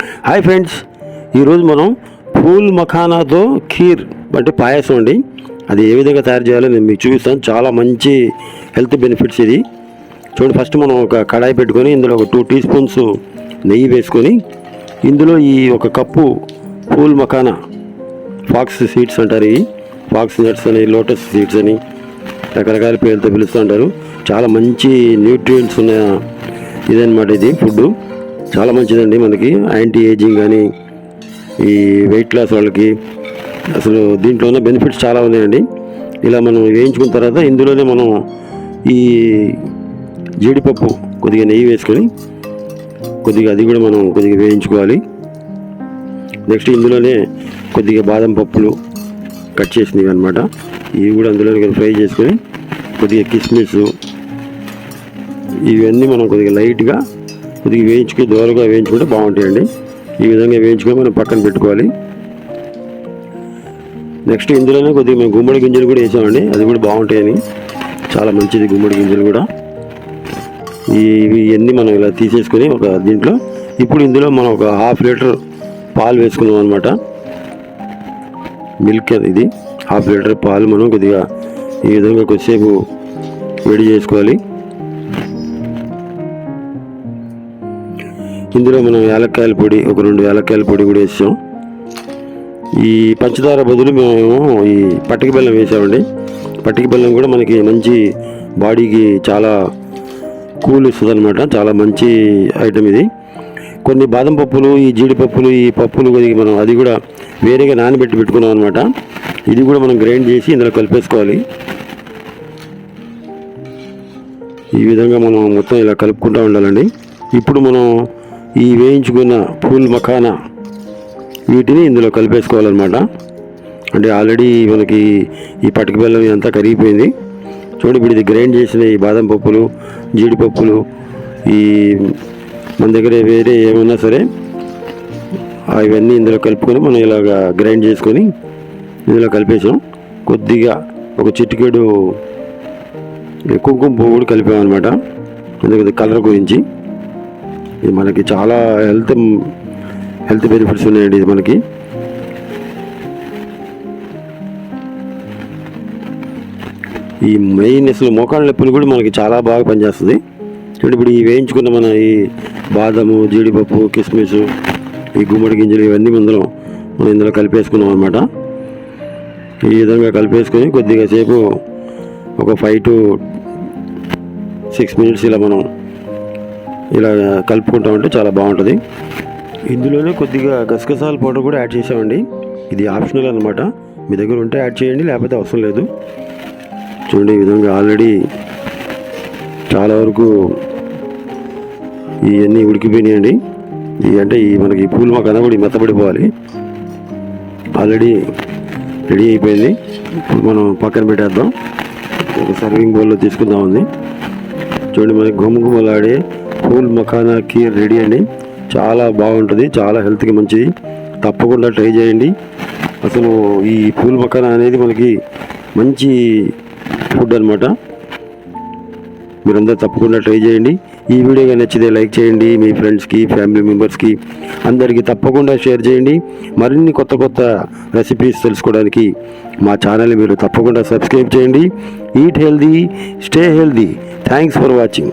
Hi friends ఈరోజు మనం pool మఖానాతో kheer అంటే పాయసం అండి. అది ఏ విధంగా తయారు చేయాలో నేను మీకు చూపిస్తాను. చాలా మంచి హెల్త్ బెనిఫిట్స్ ఇది. చూడండి ఫస్ట్ మనం ఒక కడాయి పెట్టుకొని ఇందులో ఒక టూ టీ స్పూన్స్ నెయ్యి వేసుకొని ఇందులో ఈ ఒక cup phool makhana fox seeds అంటారు ఇవి. ఫాక్స్ నట్స్ అని లోటస్ సీడ్స్ అని రకరకాల పేర్లతో పిలుస్తూ ఉంటారు. చాలా మంచి న్యూట్రియంట్స్ ఉన్న ఇదనమాట ఇది ఫుడ్ చాలా మంచిదండి మనకి. యాంటీ ఏజింగ్ కానీ ఈ వెయిట్ లాస్ వాళ్ళకి. అసలు దీంట్లో ఉన్న బెనిఫిట్స్ చాలా ఉన్నాయండి. ఇలా మనం వేయించుకున్న తర్వాత ఇందులోనే మనం ఈ జీడిపప్పు కొద్దిగా నెయ్యి వేసుకొని కొద్దిగా అది కూడా మనం కొద్దిగా వేయించుకోవాలి. నెక్స్ట్ ఇందులోనే కొద్దిగా బాదం పప్పులు కట్ చేసినవి అనమాట ఇవి కూడా అందులోనే ఫ్రై చేసుకొని కొద్దిగా కిస్మిస్ ఇవన్నీ మనం కొద్దిగా లైట్గా కొద్దిగా వేయించుకుని దూరంగా వేయించుకుంటే బాగుంటాయండి. ఈ విధంగా వేయించుకొని మనం పక్కన పెట్టుకోవాలి. నెక్స్ట్ ఇందులోనే కొద్దిగా మేము గుమ్మడి గింజలు కూడా వేసామండి. అది కూడా బాగుంటాయని. చాలా మంచిది గుమ్మడి గింజలు కూడా. ఇవి ఇవన్నీ మనం ఇలా తీసేసుకొని ఒక దీంట్లో ఇప్పుడు ఇందులో మనం ఒక హాఫ్ లీటర్ పాలు వేసుకున్నాం అనమాట మిల్క్ ఇది. హాఫ్ లీటర్ పాలు మనం కొద్దిగా ఈ విధంగా కొద్దిసేపు వేడి చేసుకోవాలి. ఇందులో మనం యాలక్కాయల పొడి ఒక రెండు యాలక్కాయల పొడి కూడా వేసాం. ఈ పంచదార బదులు మేము ఈ పట్టిక బెల్లం వేసామండి. పట్టిక బెల్లం కూడా మనకి మంచి బాడీకి చాలా కూల్ ఇస్తుంది అనమాట చాలా మంచి ఐటమ్ ఇది. కొన్ని బాదం పప్పులు ఈ జీడిపప్పులు ఈ పప్పులు కొద్దిగా మనం అది కూడా వేరేగా నానబెట్టి పెట్టుకున్నాం అనమాట ఇది కూడా మనం గ్రైండ్ చేసి ఇందులో కలిపేసుకోవాలి. ఈ విధంగా మనం మొత్తం ఇలా కలుపుకుంటూ ఉండాలండి. ఇప్పుడు మనం ఈ వేయించుకున్న పూల్ మఖానా వీటిని ఇందులో కలిపేసుకోవాలన్నమాట. అంటే ఆల్రెడీ మనకి ఈ పటిక బెల్లం అంతా కరిగిపోయింది. చూడండి ఇప్పుడు ఇది గ్రైండ్ చేసిన ఈ బాదం పప్పులు జీడిపప్పులు ఈ మన దగ్గర వేరే ఏమన్నా సరే అవన్నీ ఇందులో కలుపుకొని మనం ఇలాగా గ్రైండ్ చేసుకొని ఇందులో కలిపేసాం. కొద్దిగా ఒక చిటికెడు కుంకుమ పువ్వు కూడా కలిపామన్నమాట. అందుకే కలర్ గురించి. ఇది మనకి చాలా హెల్త్ హెల్త్ బెనిఫిట్స్ ఉన్నాయండి ఇది మనకి. ఈ మెయిన్ అసలు మోకాళ్ళ నొప్పులు కూడా మనకి చాలా బాగా పనిచేస్తుంది. చూడండి ఇప్పుడు ఈ వేయించుకున్న మన ఈ బాదము జీడిపప్పు కిస్మిస్ ఈ గుమ్మడి గింజలు ఇవన్నీ ఇందులో మనం ఇందులో కలిపేసుకున్నాం అనమాట ఈ విధంగా కలిపేసుకొని కొద్దిగా సేపు ఒక ఫైవ్ టు సిక్స్ మినిట్స్ ఇలా మనం ఇలా కలుపుకుంటామంటే చాలా బాగుంటుంది. ఇందులోనే కొద్దిగా గసగసాల పౌడర్ కూడా యాడ్ చేసామండి. ఇది ఆప్షనల్ అనమాట మీ దగ్గర ఉంటే యాడ్ చేయండి లేకపోతే అవసరం లేదు. చూడండి ఈ విధంగా ఆల్రెడీ చాలా వరకు ఇవన్నీ ఉడికిపోయినాయండి. ఇవి అంటే ఈ మనకి పూలు మాకు కూడా మెత్తబడిపోవాలి. ఆల్రెడీ రెడీ అయిపోయింది. ఇప్పుడు మనం పక్కన పెట్టేద్దాం. ఒక సర్వింగ్ బౌల్లో తీసుకుందాం ఉంది చూడండి మనకి గుమగుమలాడే పూల్ మఖానా కీర్ రెడీ అండి. చాలా బాగుంటుంది చాలా హెల్త్కి మంచిది. తప్పకుండా ట్రై చేయండి. అసలు ఈ పూల్ మఖానా అనేది మనకి మంచి ఫుడ్ అనమాట మీరందరూ తప్పకుండా ట్రై చేయండి. ఈ వీడియో నచ్చితే లైక్ చేయండి మీ ఫ్రెండ్స్కి ఫ్యామిలీ మెంబర్స్కి అందరికీ తప్పకుండా షేర్ చేయండి. మరిన్ని కొత్త కొత్త రెసిపీస్ తెలుసుకోవడానికి మా ఛానల్ని మీరు తప్పకుండా సబ్స్క్రైబ్ చేయండి. Eat healthy stay healthy. Thanks for watching.